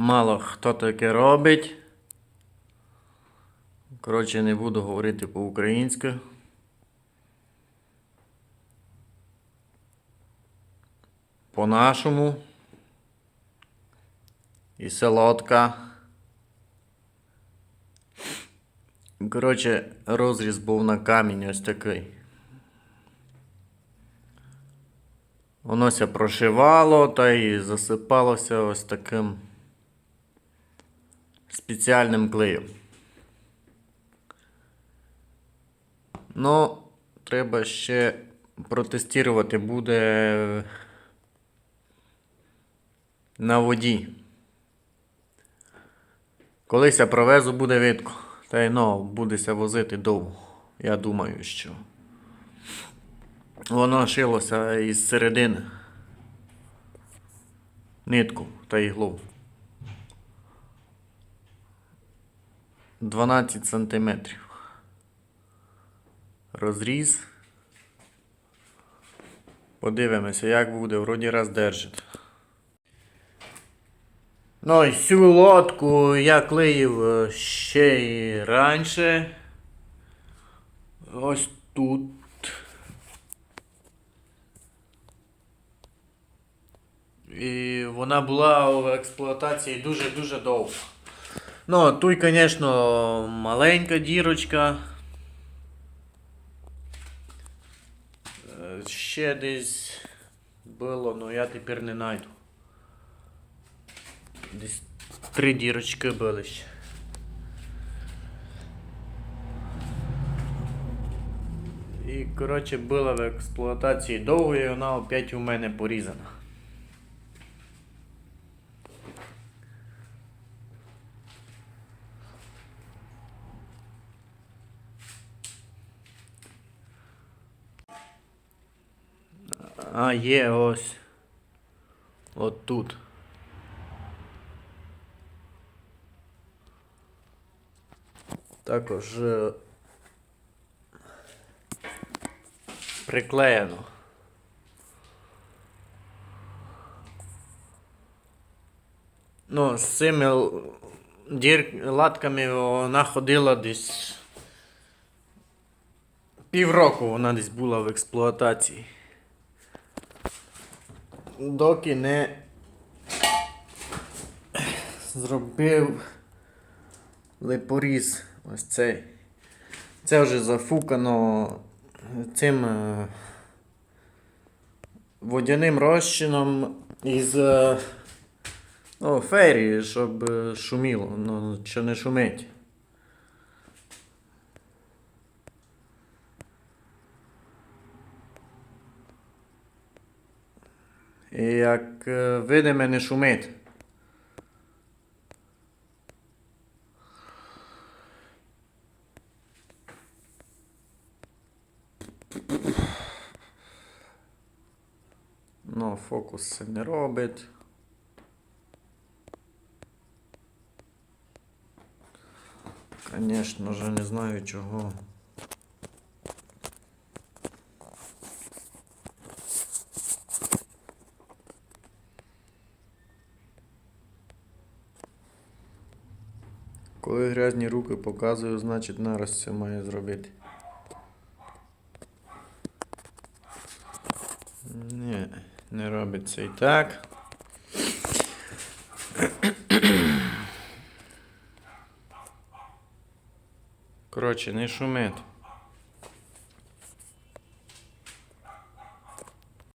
мало хто таке робить. Коротше, не буду говорити по-українськи. По-нашому. І солодка. Коротше, розріз був на камінь ось такий. Воно ся прошивало та й засипалося ось таким спеціальним клеєм. Ну, треба ще протестувати буде на воді. Колись я провезу буде видко. Та й ну, будеся возити довго. Я думаю, що. Воно шилося із середини. Нитку та іглу. 12 сантиметрів. Розріз. Подивимося, як буде, вроді раз держить. Ну і цю лодку я клеїв е, ще й раніше. Ось тут. І вона була в експлуатації дуже-дуже довго. Ну, тут, звісно, маленька дірочка. Е, Ще десь було, але я тепер не знайду. Десь три дірочки були ще. І, коротше, була в експлуатації довго і вона опять у мене порізана. А, є ось. От тут. Також е, приклеєно. Ну, з цими дір... латками вона ходила десь. Півроку вона десь була в експлуатації. Доки не зробив липоріз ось цей. Це вже зафукано цим е, водяним розчином із е, ну, фейрі, щоб е, шуміло, ну, що не шумить. Як е, видиме, не шумить. Ну, фокус це не робить. Звісно ж, не знаю чого. Коли грязні руки показую, значить нараз це має зробити. Ні, не робиться і так. Коротше, не шумить.